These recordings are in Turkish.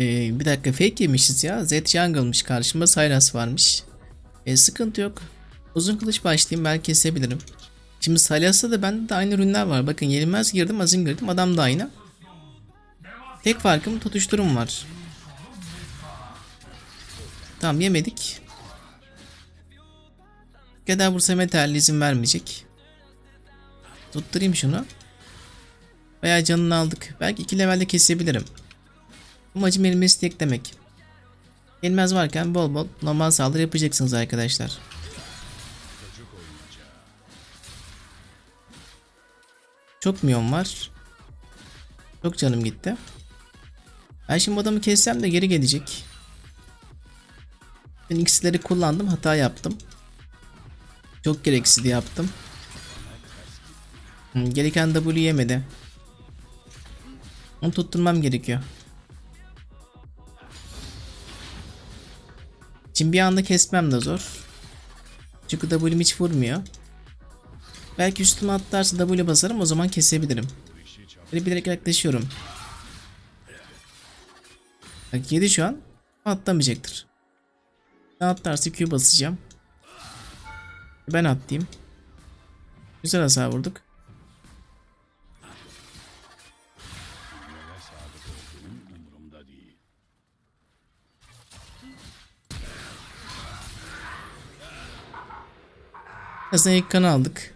Ee, bir dakika fake yemişiz ya. Zed jungle'mış karşımda Sylas varmış. E, sıkıntı yok. Uzun kılıç başlayayım belki kesebilirim. Şimdi Sylas'ta da bende de aynı ürünler var. Bakın yenilmez girdim azim girdim adam da aynı. Tek farkım tutuşturum var. Tamam yemedik. Kadar vursa metal izin vermeyecek. Tutturayım şunu. Bayağı canını aldık. Belki iki levelde kesebilirim. Amacım elimi demek. Yenmez varken bol bol normal saldırı yapacaksınız arkadaşlar. Çok milyon var. Çok canım gitti. Ben şimdi adamı kessem de geri gelecek. Ben X'leri kullandım hata yaptım. Çok gereksiz yaptım. Gereken W yemedi. Onu tutturmam gerekiyor. Şimdi bir anda kesmem de zor. Çünkü W'm hiç vurmuyor. Belki üstüme atlarsa W basarım o zaman kesebilirim. Böyle bilerek yaklaşıyorum. Bak yedi şu an. Atlamayacaktır. Ben atlarsa Q basacağım. Ben atlayayım. Güzel hasar vurduk. Aslında ilk kanı aldık.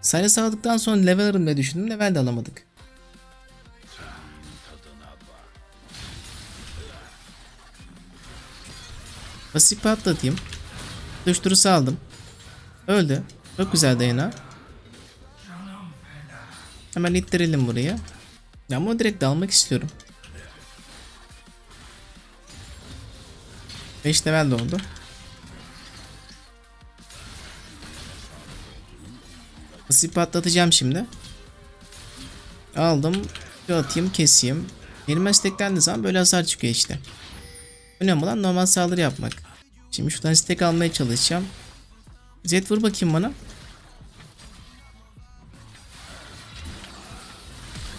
Sayısı aldıktan sonra level alırım diye düşündüm. Level de alamadık. Pasif patlatayım. Düştürüsü aldım. Öldü. Çok güzel dayana. Hemen ittirelim buraya. Ya ama direkt dalmak istiyorum. 5 level oldu. Pasif patlatacağım şimdi. Aldım. Atayım keseyim. Elime steklendiği zaman böyle hasar çıkıyor işte. Önemli olan normal saldırı yapmak. Şimdi şuradan stek almaya çalışacağım. Zed vur bakayım bana.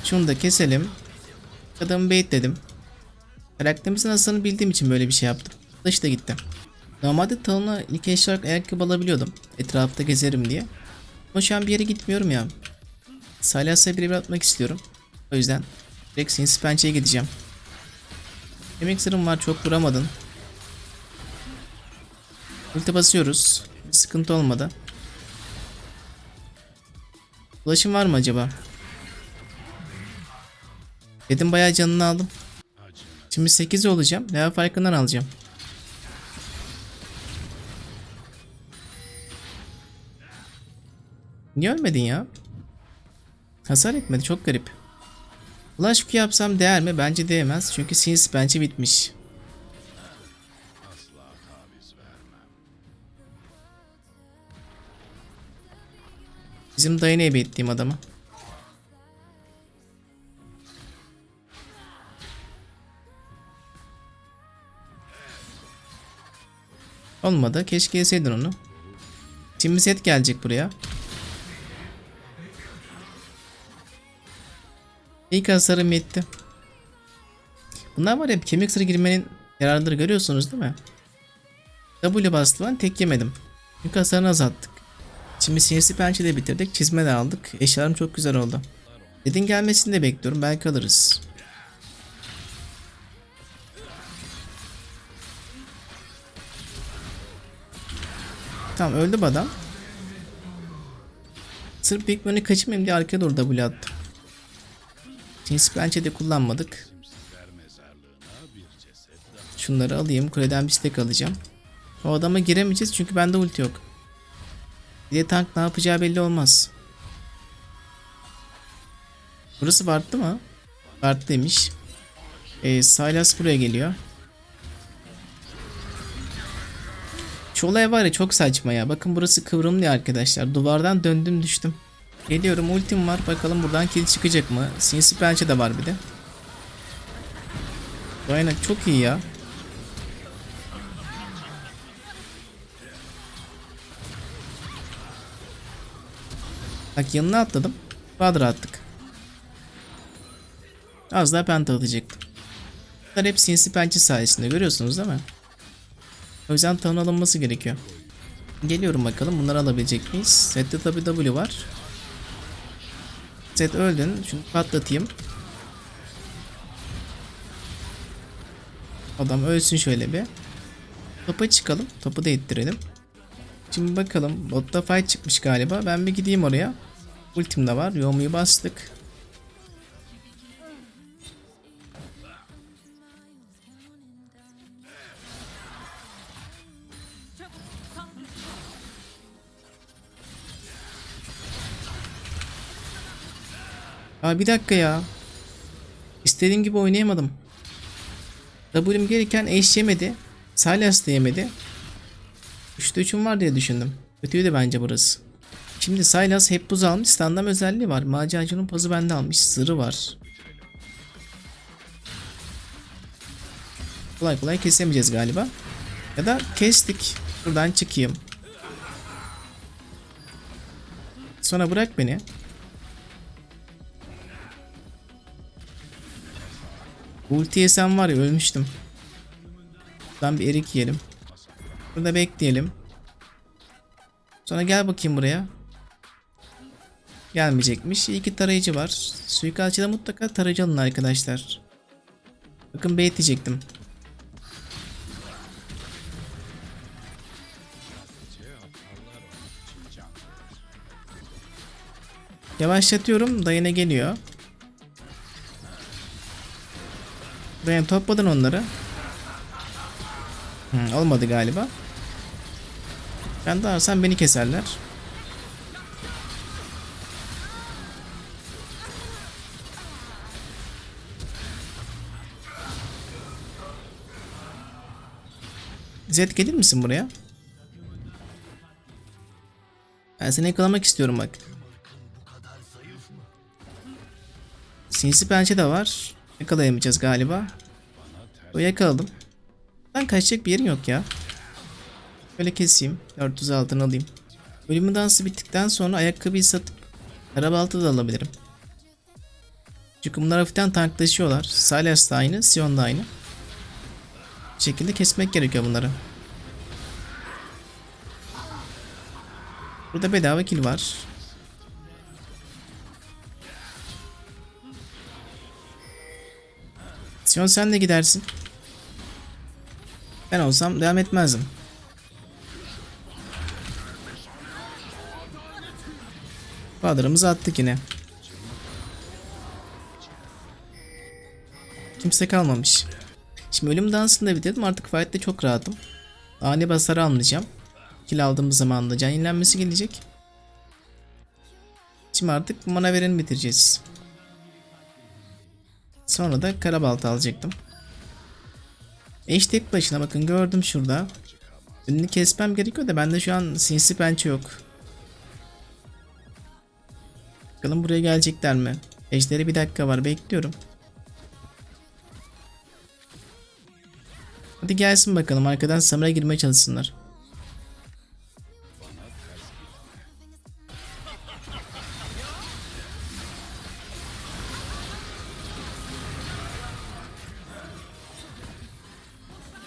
Şunu da keselim. Adamı baitledim. Karakterimizin hasarını bildiğim için böyle bir şey yaptım. Dış da gitti. Normalde talona ilk eşyarak ayakkabı alabiliyordum. Etrafta gezerim diye. Ama şu an bir yere gitmiyorum ya. Salyas'a birebir atmak istiyorum. O yüzden direkt Sinsi Pençe'ye gideceğim. Yemek sırrım var çok vuramadın. Ulti basıyoruz. Bir sıkıntı olmadı. Ulaşım var mı acaba? Dedim bayağı canını aldım. Şimdi 8 olacağım. Level farkından alacağım. Niye ölmedin ya? Hasar etmedi çok garip. Ulaş Q yapsam değer mi? Bence değmez. Çünkü Sins bence bitmiş. Bizim dayı ne ettiğim adamı. Olmadı. Keşke yeseydin onu. Şimdi set gelecek buraya. İlk hasarım yetti. Bunlar var ya kemik sırrı girmenin yararları görüyorsunuz değil mi? W bastı lan tek yemedim. Yük hasarını azalttık. Şimdi sinsi pençe de bitirdik. Çizme de aldık. Eşyalarım çok güzel oldu. Dedin gelmesini de bekliyorum. Belki alırız. Tamam öldü adam. Sırf Big Money kaçırmayayım diye arkaya doğru W attım. Cins pençe de kullanmadık. Şunları alayım. Kuleden bir stack alacağım. O adama giremeyeceğiz çünkü bende ulti yok. Bir de tank ne yapacağı belli olmaz. Burası Bartlı mı? Bartlıymış. Ee, Silas buraya geliyor. Şu olay var ya çok saçma ya. Bakın burası kıvrımlı arkadaşlar. Duvardan döndüm düştüm. Geliyorum ultim var. Bakalım buradan kill çıkacak mı? Sinsi pençe de var bir de. Aynen çok iyi ya. Bak yanına atladım. Bahadır attık. Az daha penta atacaktım. Bunlar hep sinsi pençe sayesinde görüyorsunuz değil mi? O yüzden tavan alınması gerekiyor. Geliyorum bakalım bunları alabilecek miyiz? Sette tabi W var. Set öldün. Şunu patlatayım. Adam ölsün şöyle bir. Topa çıkalım. Topu da ittirelim. Şimdi bakalım. Botta fight çıkmış galiba. Ben bir gideyim oraya. Ultim de var. Yomuyu bastık. Aa bir dakika ya. İstediğim gibi oynayamadım. W'm gelirken eş yemedi. Silas da yemedi. 3'te 3'üm var diye düşündüm. Kötüydü bence burası. Şimdi Silas hep buz almış. Standam özelliği var. Maceracının pozu bende almış. Zırhı var. Kolay kolay kesemeyeceğiz galiba. Ya da kestik. Buradan çıkayım. Sonra bırak beni. Ulti yesem var ya ölmüştüm. Buradan bir erik yiyelim. Burada bekleyelim. Sonra gel bakayım buraya. Gelmeyecekmiş. İyi ki tarayıcı var. Suikastçıda mutlaka tarayıcı alın arkadaşlar. Bakın bait diyecektim. Yavaşlatıyorum. Dayına geliyor. Dayan topladın onları. Hı, olmadı galiba. Ben de arsam beni keserler. Zed gelir misin buraya? Ben seni yakalamak istiyorum bak. Sinsi pençe de var. Yakalayamayacağız galiba. O yakaladım. Ben kaçacak bir yerim yok ya. Böyle keseyim. 400 altın alayım. Ölümü dansı bittikten sonra ayakkabıyı satıp arabaltı da alabilirim. Çünkü bunlar hafiften tanklaşıyorlar. Silas da aynı, Sion da aynı. Bu şekilde kesmek gerekiyor bunları. Burada bedava kill var. Sion sen de gidersin. Ben olsam devam etmezdim. Bahadır'ımızı attık yine. Kimse kalmamış. Şimdi ölüm dansını da bitirdim artık fight'te çok rahatım. Ani basarı almayacağım. Kill aldığımız zaman da can yenilenmesi gelecek. Şimdi artık mana vereni bitireceğiz. Sonra da karabalta alacaktım. Eş tek başına bakın gördüm şurada. Önünü kesmem gerekiyor da bende şu an sinsi pençe yok. Bakalım buraya gelecekler mi? Ejderi bir dakika var bekliyorum. Hadi gelsin bakalım arkadan Samir'e girmeye çalışsınlar.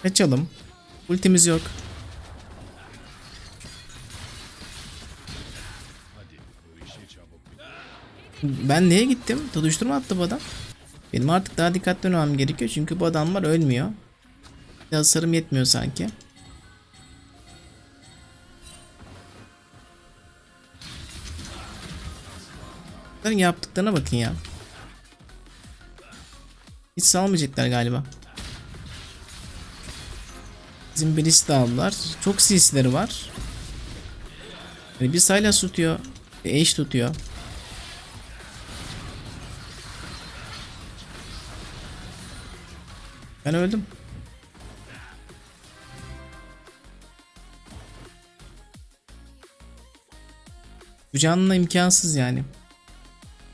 Kaçalım. Ultimiz yok. Ben neye gittim? Tutuşturma attı bu adam. Benim artık daha dikkatli olmam gerekiyor çünkü bu adamlar ölmüyor. Biraz sarım yetmiyor sanki. Yaptıklarına bakın ya. Hiç salmayacaklar galiba. Bizim birisi de aldılar. Çok CC'leri var. Yani bir Sylas tutuyor. Bir Ashe tutuyor. Ben öldüm. Bu canlı imkansız yani.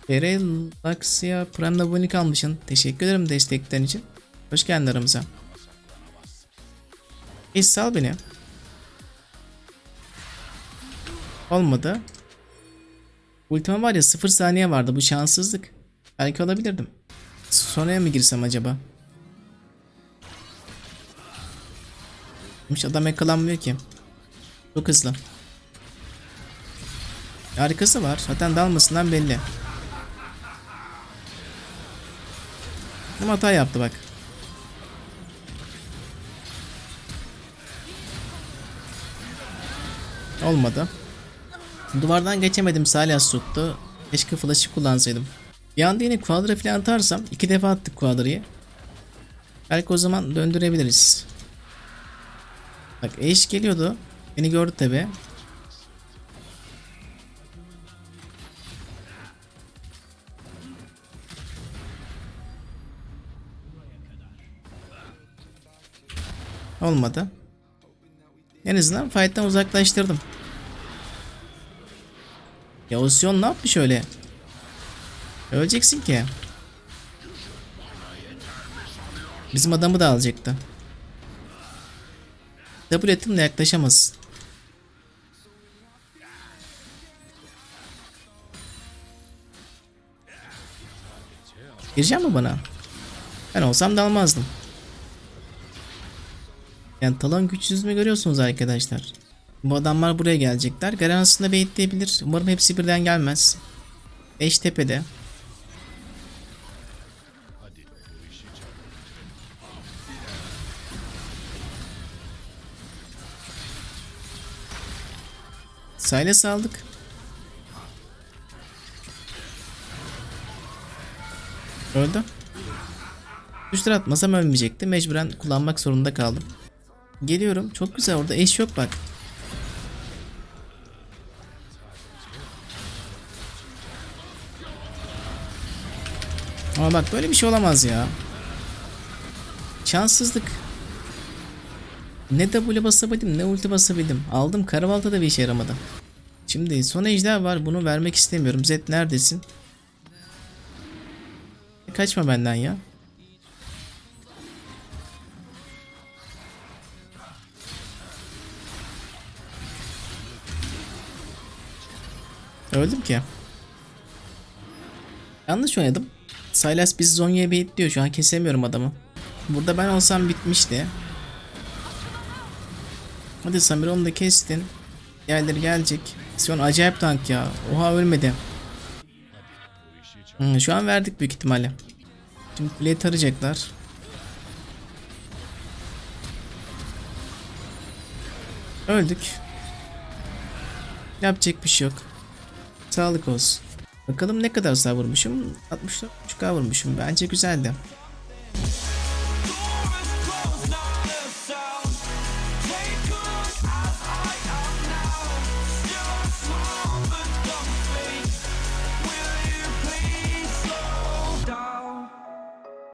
Bere Laxia Prime'da abone kalmışsın. Teşekkür ederim desteklerin için. Hoş geldin aramıza. Hiç sal beni. Olmadı. Ultime var ya 0 saniye vardı bu şanssızlık. Belki alabilirdim. Sonraya mı girsem acaba? Hiç adam yakalanmıyor ki. Çok hızlı. Arkası var. Zaten dalmasından belli. Ama hata yaptı bak. Olmadı. Duvardan geçemedim Salyas tuttu. Keşke flash'ı kullansaydım. Bir anda yine quadra falan atarsam iki defa attık quadrayı. Belki o zaman döndürebiliriz. Bak eş geliyordu. Beni gördü tabi. Olmadı. En azından fight'tan uzaklaştırdım. Ya Osyon ne yapmış öyle? Öleceksin ki. Bizim adamı da alacaktı. Double etimle yaklaşamaz. Girecek mi bana? Ben olsam dalmazdım. Yani talon güçsüzlüğünü görüyorsunuz arkadaşlar. Bu adamlar buraya gelecekler. Garen aslında baitleyebilir. Umarım hepsi birden gelmez. Beş tepede. Silas aldık. Öldü. Düşler atmasam ölmeyecekti. Mecburen kullanmak zorunda kaldım. Geliyorum. Çok güzel orada eş yok bak. Ama bak böyle bir şey olamaz ya. Şanssızlık. Ne W basabildim ne ulti basabildim. Aldım karabalta da bir işe yaramadı. Şimdi son ejder var bunu vermek istemiyorum. Zed neredesin? Kaçma benden ya. Öldüm ki. Yanlış oynadım. Silas bizi Zonya'ya baitliyor şu an kesemiyorum adamı. Burada ben olsam bitmişti. Hadi Samir onu da kestin. Diğerleri gelecek. Sion acayip tank ya. Oha ölmedi. Hmm, şu an verdik büyük ihtimalle. Şimdi kuleyi tarayacaklar. Öldük. Yapacak bir şey yok. Sağlık olsun. Bakalım ne kadar sağ vurmuşum. 64.5k vurmuşum. Bence güzeldi.